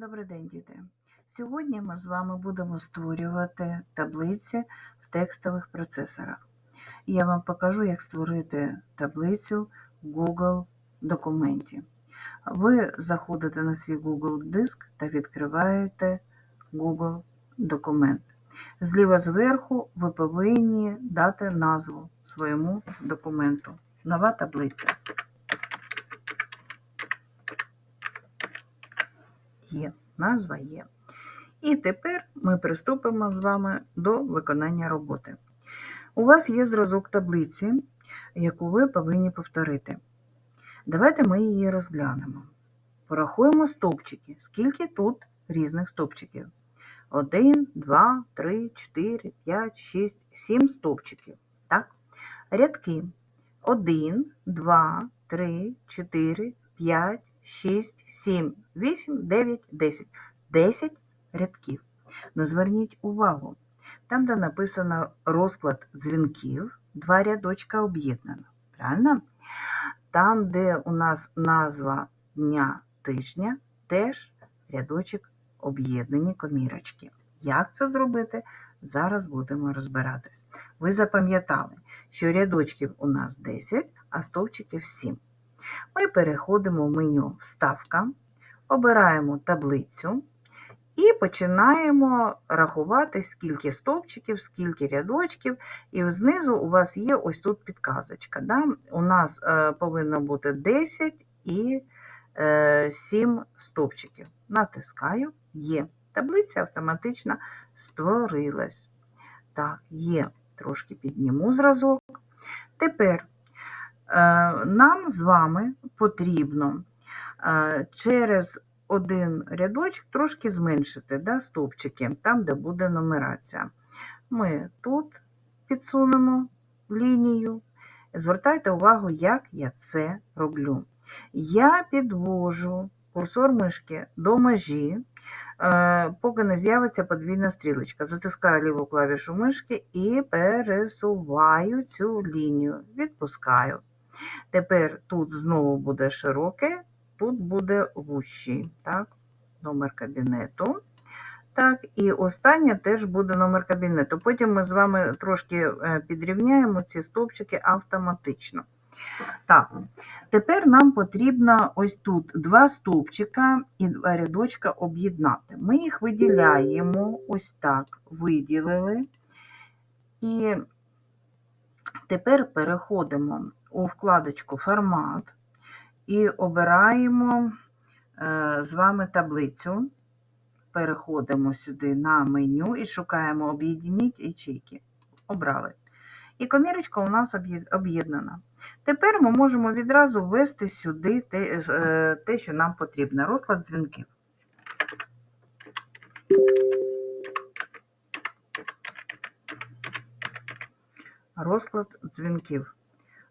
Добрий день, діти! Сьогодні ми з вами будемо створювати таблиці в текстових процесорах. Я вам покажу, як створити таблицю в Google документі. Ви заходите на свій Google диск та відкриваєте Google документ. Зліва зверху ви повинні дати назву своєму документу. Нова таблиця. Є, назва є. І тепер ми приступимо з вами до виконання роботи. У вас є зразок таблиці, яку ви повинні повторити. Давайте ми її розглянемо. Порахуємо стовпчики. Скільки тут різних стовпчиків? 1, 2, 3, 4, 5, 6, 7 стовпчиків. Так? Рядки 1, 2, 3, 4, 5, 6, 7, 8, 9, 10. 10 рядків. Ну, зверніть увагу, там, де написано розклад дзвінків, два рядочка об'єднано. Правильно? Там, де у нас назва дня тижня, теж рядочок об'єднані комірочки. Як це зробити? Зараз будемо розбиратись. Ви запам'ятали, що рядочків у нас 10, а стовпчиків 7. Ми переходимо в меню Вставка, обираємо таблицю і починаємо рахувати, скільки стовпчиків, скільки рядочків. І знизу у вас є ось тут підказочка. Да? У нас е, повинно бути 10 і е, 7 стовпчиків. Натискаю Є. Таблиця автоматично створилась. Так, є. Трошки підніму зразок. Тепер Е, нам з вами потрібно е, через один рядочок трошки зменшити да, стовпчики, там, де буде нумерація. Ми тут підсунемо лінію. Звертайте увагу, як я це роблю. Я підвожу курсор мишки до межі, е, поки не з'явиться подвійна стрілочка. Затискаю ліву клавішу мишки і пересуваю цю лінію, відпускаю. Тепер тут знову буде широке, тут буде вущий. Так, Номер кабінету. Так, І останнє теж буде номер кабінету. Потім ми з вами трошки е, підрівняємо ці стовпчики автоматично. Так, Тепер нам потрібно ось тут два стовпчика і два рядочка об'єднати. Ми їх виділяємо ось так, виділили. І тепер переходимо у вкладочку Формат і обираємо е, з вами таблицю. Переходимо сюди на меню і шукаємо об'єдніть ячейки. Обрали. І комірочка у нас об'єднана. Тепер ми можемо відразу ввести сюди те, е, те, що нам потрібно. Розклад дзвінків. Розклад дзвінків.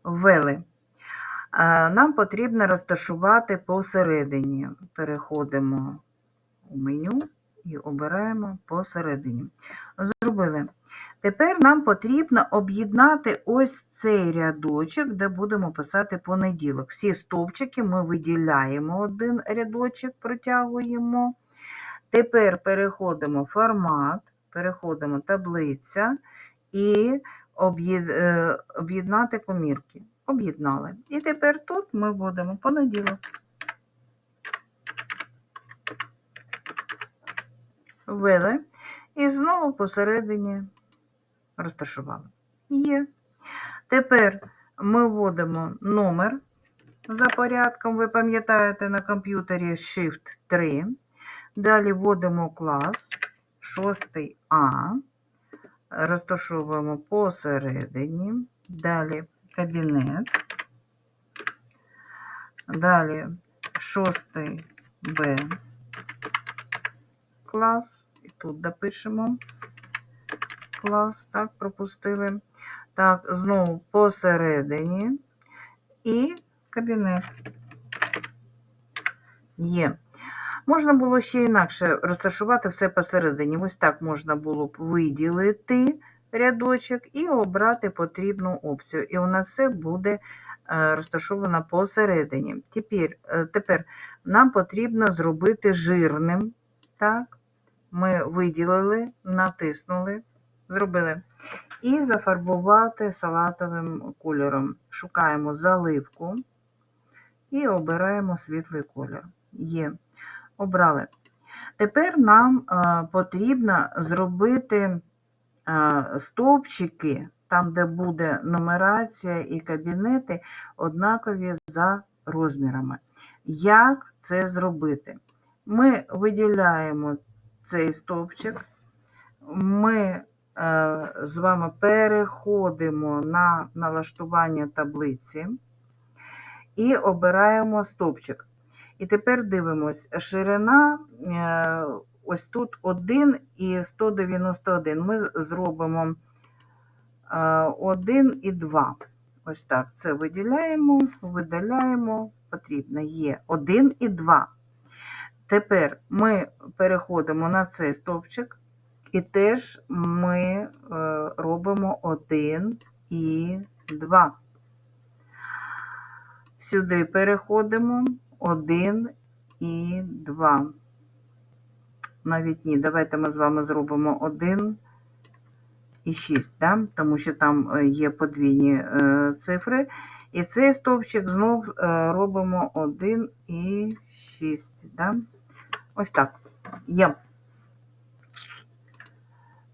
Ввели. Нам потрібно розташувати посередині. Переходимо у меню і обираємо посередині. Зробили. Тепер нам потрібно об'єднати ось цей рядочок, де будемо писати понеділок. Всі стовпчики ми виділяємо один рядочок, протягуємо. Тепер переходимо в формат, переходимо таблиця і е, об'єднати комірки. Об'єднали. І тепер тут ми будемо понеділок. Ввели і знову посередині розташували. Є. Тепер ми вводимо номер за порядком, ви пам'ятаєте, на комп'ютері Shift 3. Далі вводимо клас 6А, розташовуємо посередині, далі кабінет, далі 6Б клас, і тут допишемо клас, так, пропустили. Так, знову посередині і кабінет. Є. Можна було ще інакше розташувати все посередині. Ось так можна було б виділити рядочок і обрати потрібну опцію. І у нас все буде е, розташовано посередині. Тепер, е, Тепер нам потрібно зробити жирним Так, ми виділили, натиснули, зробили. І зафарбувати салатовим кольором. Шукаємо заливку і обираємо світлий колір. Є. Обрали. Тепер нам а, потрібно зробити а, стовпчики, там, де буде нумерація і кабінети, однакові за розмірами. Як це зробити? Ми виділяємо цей стовпчик, ми е, з вами переходимо на налаштування таблиці і обираємо стовпчик. І тепер дивимось, ширина е, ось тут 1 і 191. Ми зробимо е, 1 і 2. Ось так. Це виділяємо, видаляємо. Потрібно є 1 і 2. Тепер ми переходимо на цей стовпчик, і теж ми е, робимо 1 і 2. Сюди переходимо 1 і 2. Навіть ні, давайте ми з вами зробимо 1 і 6, да? тому що там е, є подвійні е, цифри. І цей стовпчик знов е, робимо 1 і 6. Да? Ось так. Є.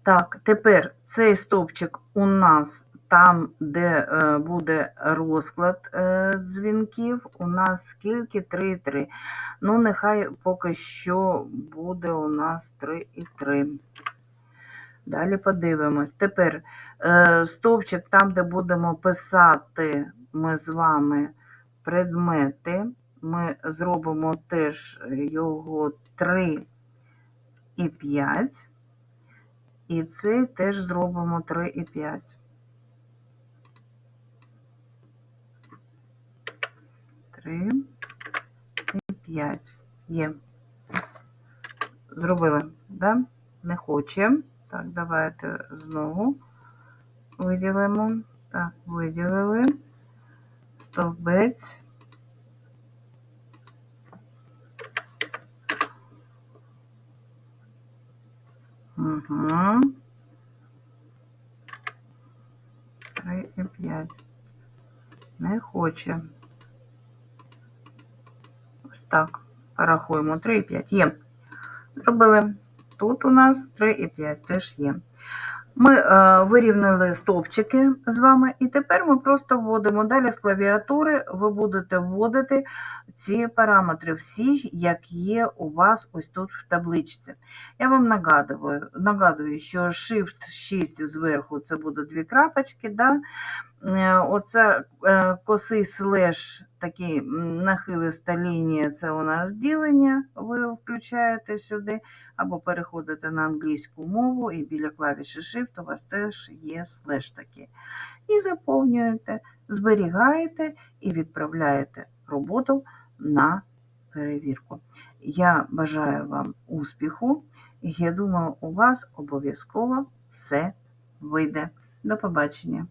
Так, тепер цей стовпчик у нас там, де е, буде розклад е, дзвінків, у нас скільки 3,3. Ну, нехай поки що буде у нас 3,3. Далі подивимось. Тепер е, стовпчик там, де будемо писати ми з вами предмети, ми зробимо теж його 3 і 5. І цей теж зробимо 3 і 5. 3 і 5. Є. Зробили, да? Не хоче. Так, давайте знову виділимо. Так, виділили. Стовбець. Угу. 3 і 5. Не хоче. Так. Порахуємо. 3 і 5. Є. Зробили. Тут у нас 3 і 5 теж є. Ми е, вирівняли стовпчики з вами, і тепер ми просто вводимо далі з клавіатури. Ви будете вводити ці параметри, всі, як є у вас ось тут в табличці. Я вам нагадую, нагадую що Shift 6 зверху це буде дві крапочки. Да? Е, Оце е, косий слеш, такий нахилиста лінія, це у нас ділення, ви включаєте сюди, або переходите на англійську мову, і біля клавіші Shift у вас теж є слеш такий. І заповнюєте, зберігаєте і відправляєте роботу на перевірку. Я бажаю вам успіху, я думаю, у вас обов'язково все вийде. До побачення!